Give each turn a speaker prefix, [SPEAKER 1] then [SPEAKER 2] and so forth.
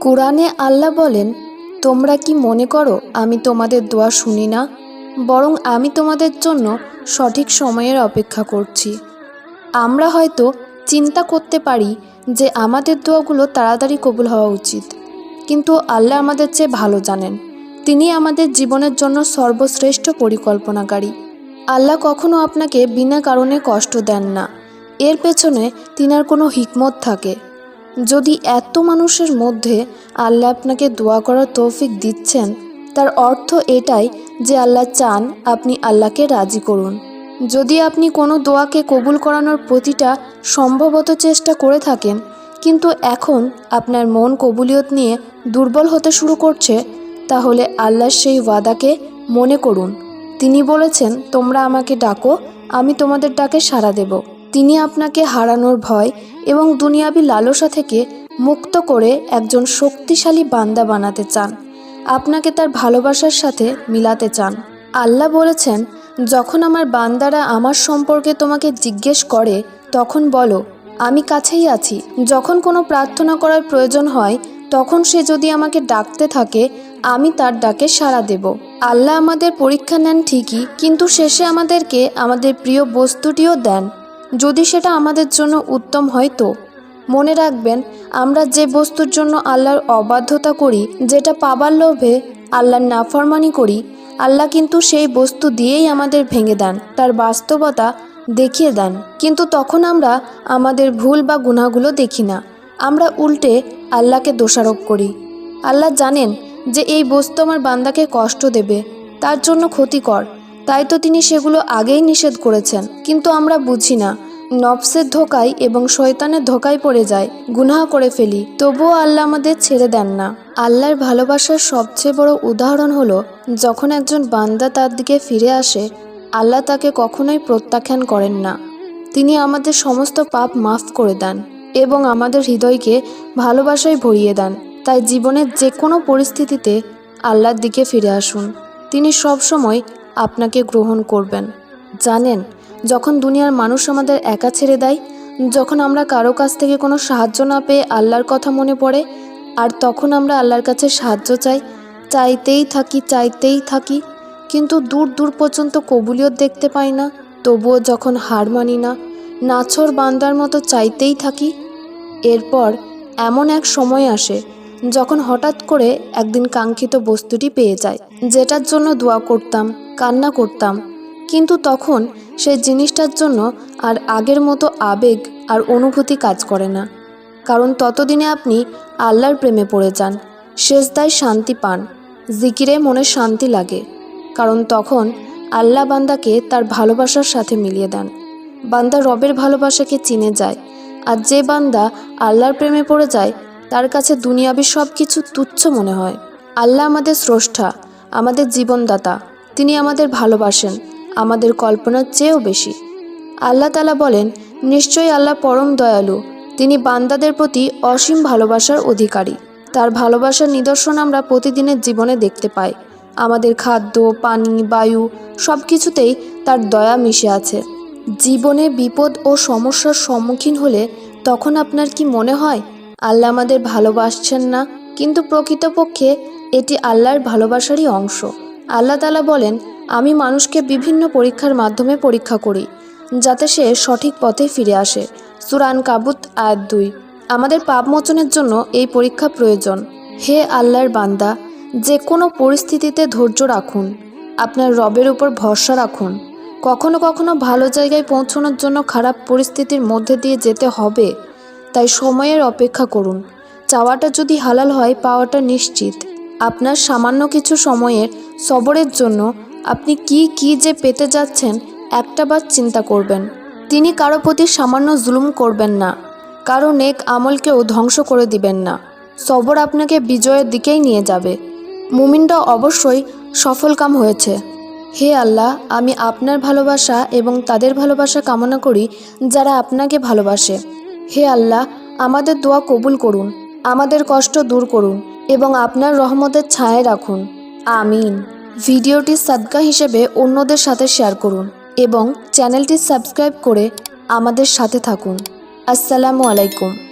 [SPEAKER 1] কোরআনে আল্লাহ বলেন, তোমরা কি মনে করো, আমি তোমাদের দোয়া শুনি না? বরং আমি তোমাদের জন্য সঠিক সময়ের অপেক্ষা করছি। আমরা হয়তো চিন্তা করতে পারি যে আমাদের দোয়াগুলো তাড়াতাড়ি কবুল হওয়া উচিত। কিন্তু আল্লাহ আমাদের চেয়ে ভালো জানেন। তিনি আমাদের জীবনের জন্য সর্বশ্রেষ্ঠ পরিকল্পনাকারী। আল্লাহ কখনো আপনাকে বিনা কারণে কষ্ট দেন না। এর পেছনে তিনার কোনো হিকমত থাকে। যদি এত মানুষের মধ্যে আল্লাহ আপনাকে দোয়া করার তৌফিক দিচ্ছেন, তার অর্থ এটাই যে আল্লাহ চান আপনি আল্লাহকে রাজি করুন। যদি আপনি কোনো দোয়াকে কবুল করানোর প্রতিটা সম্ভবত চেষ্টা করে থাকেন, কিন্তু এখন আপনার মন কবুলিয়ত নিয়ে দুর্বল হতে শুরু করছে, তাহলে আল্লাহর সেই ওয়াদাকে মনে করুন। তিনি বলেছেন, তোমরা আমাকে ডাকো, আমি তোমাদের ডাকে সাড়া দেব। তিনি আপনাকে হারানোর ভয় এবং দুনিয়াবি লালসা থেকে মুক্ত করে একজন শক্তিশালী বান্দা বানাতে চান। আপনাকে তার ভালোবাসার সাথে মিলাতে চান। আল্লাহ বলেছেন, যখন আমার বান্দারা আমার সম্পর্কে তোমাকে জিজ্ঞেস করে, তখন বলো, আমি কাছেই আছি। যখন কোনো প্রার্থনা করার প্রয়োজন হয়, তখন সে যদি আমাকে ডাকতে থাকে, আমি তার ডাকে সাড়া দেব। আল্লাহ আমাদের পরীক্ষা নেন ঠিকই, কিন্তু শেষে আমাদেরকে আমাদের প্রিয় বস্তুটিও দেন। যদি সেটা আমাদের জন্য উত্তম হয় তো? মনে রাখবেন, আমরা যে বস্তুর জন্য আল্লাহর অবাধ্যতা করি, যেটা পাবার লোভে আল্লাহর নাফরমানি করি, আল্লাহ কিন্তু সেই বস্তু দিয়েই আমাদের ভেঙে দেন, তার বাস্তবতা দেখিয়ে দেন। কিন্তু তখন আমরা আমাদের ভুল বা গুণাগুলো দেখি না। আমরা উল্টে আল্লাহকে দোষারোপ করি। আল্লাহ জানেন যে এই বস্তু আমার বান্দাকে কষ্ট দেবে, তার জন্য ক্ষতিকর। তাই তো তিনি সেগুলো আগেই নিষেধ করেছেন। কিন্তু আমরা বুঝি না। নফসের ধোকায় এবং শয়তানের ধোকায় পড়ে যায়। গুনাহ করে ফেলি। তবুও আল্লাহ আমাদের ছেড়ে দেন না। আল্লাহর ভালোবাসার সবচেয়ে বড় উদাহরণ হলো, যখন একজন বান্দা তার দিকে ফিরে আসে, আল্লাহ তাকে কখনোই প্রত্যাখ্যান করেন না। তিনি আমাদের সমস্ত পাপ মাফ করে দেন এবং আমাদের হৃদয়কে ভালোবাসায় ভরিয়ে দেন। তাই জীবনের যে কোনো পরিস্থিতিতে আল্লাহর দিকে ফিরে আসুন। তিনি সবসময় আপনাকে গ্রহণ করবেন। জানেন, যখন দুনিয়ার মানুষ আমাদের একা ছেড়ে দেয়, যখন আমরা কারও কাছ থেকে কোনো সাহায্য না পেয়ে আল্লাহর কথা মনে পড়ে, আর তখন আমরা আল্লাহর কাছে সাহায্য চাই, চাইতেই থাকি চাইতেই থাকি, কিন্তু দূর দূর পর্যন্ত কবুলিয়ত দেখতে পাই না, তবুও যখন হার মানি না, নাছর বান্দার মতো চাইতেই থাকি, এরপর এমন এক সময় আসে, যখন হঠাৎ করে একদিন কাঙ্ক্ষিত বস্তুটি পেয়ে যায়, যেটার জন্য দোয়া করতাম। কান্না করতাম। কিন্তু তখন সেই জিনিসটার জন্য আর আগের মতো আবেগ আর অনুভূতি কাজ করে না। কারণ ততদিনে আপনি আল্লাহর প্রেমে পড়ে যান, শেষদায় শান্তি পান, জিকিরে মনে শান্তি লাগে। কারণ তখন আল্লাহ বান্দাকে তার ভালোবাসার সাথে মিলিয়ে দেন। বান্দা রবের ভালোবাসাকে চিনে যায়, আর যে বান্দা আল্লাহর প্রেমে পড়ে যায়, তার কাছে দুনিয়াবি সব কিছু তুচ্ছ মনে হয়। আল্লাহ আমাদের স্রষ্টা, আমাদের জীবনদাতা তিনি আমাদের ভালোবাসেন, আমাদের কল্পনার চেয়েও বেশি। আল্লাহ তালা বলেন, নিশ্চয়ই আল্লাহ পরম দয়ালু। তিনি বান্দাদের প্রতি অসীম ভালোবাসার অধিকারী। তার ভালোবাসার নিদর্শন আমরা প্রতিদিনের জীবনে দেখতে পাই। আমাদের খাদ্য, পানি, বায়ু সব কিছুতেই তার দয়া মিশে আছে। জীবনে বিপদ ও সমস্যার সম্মুখীন হলে তখন আপনার কি মনে হয়, আল্লাহ আমাদের ভালোবাসছেন না? কিন্তু প্রকৃতপক্ষে এটি আল্লাহর ভালোবাসারই অংশ। আল্লাহ তালা বলেন, আমি মানুষকে বিভিন্ন পরীক্ষার মাধ্যমে পরীক্ষা করি, যাতে সে সঠিক পথে ফিরে আসে। সুরান কাবুত আয়াত দুই। আমাদের পাপ মোচনের জন্য এই পরীক্ষা প্রয়োজন। হে আল্লাহর বান্দা যে কোনো পরিস্থিতিতে ধৈর্য রাখুন। আপনার রবের উপর ভরসা রাখুন। কখনো কখনো ভালো জায়গায় পৌঁছানোর জন্য খারাপ পরিস্থিতির মধ্যে দিয়ে যেতে হবে। তাই সময়ের অপেক্ষা করুন। চাওয়াটা যদি হালাল হয়, পাওয়াটা নিশ্চিত। আপনার সামান্য কিছু সময়ের সবরের জন্য আপনি কি কি যে পেতে যাচ্ছেন একটাবার চিন্তা করবেন। তিনি কারও প্রতি সামান্য জুলুম করবেন না, কারও নেক আমলকেও ধ্বংস করে দিবেন না। সবর আপনাকে বিজয়ের দিকেই নিয়ে যাবে। মুমিনটা অবশ্যই সফলকাম হয়েছে। হে আল্লাহ, আমি আপনার ভালোবাসা এবং তাদের ভালোবাসা কামনা করি যারা আপনাকে ভালোবাসে। হে আল্লাহ, আমাদের দোয়া কবুল করুন। আমাদের কষ্ট দূর করুন এবং আপনার রহমতের ছায়ায় রাখুন। আমিন। ভিডিওটি সাদকা হিসেবে অন্যদের সাথে শেয়ার করুন এবং চ্যানেলটি সাবস্ক্রাইব করে আমাদের সাথে থাকুন। আসসালামু আলাইকুম।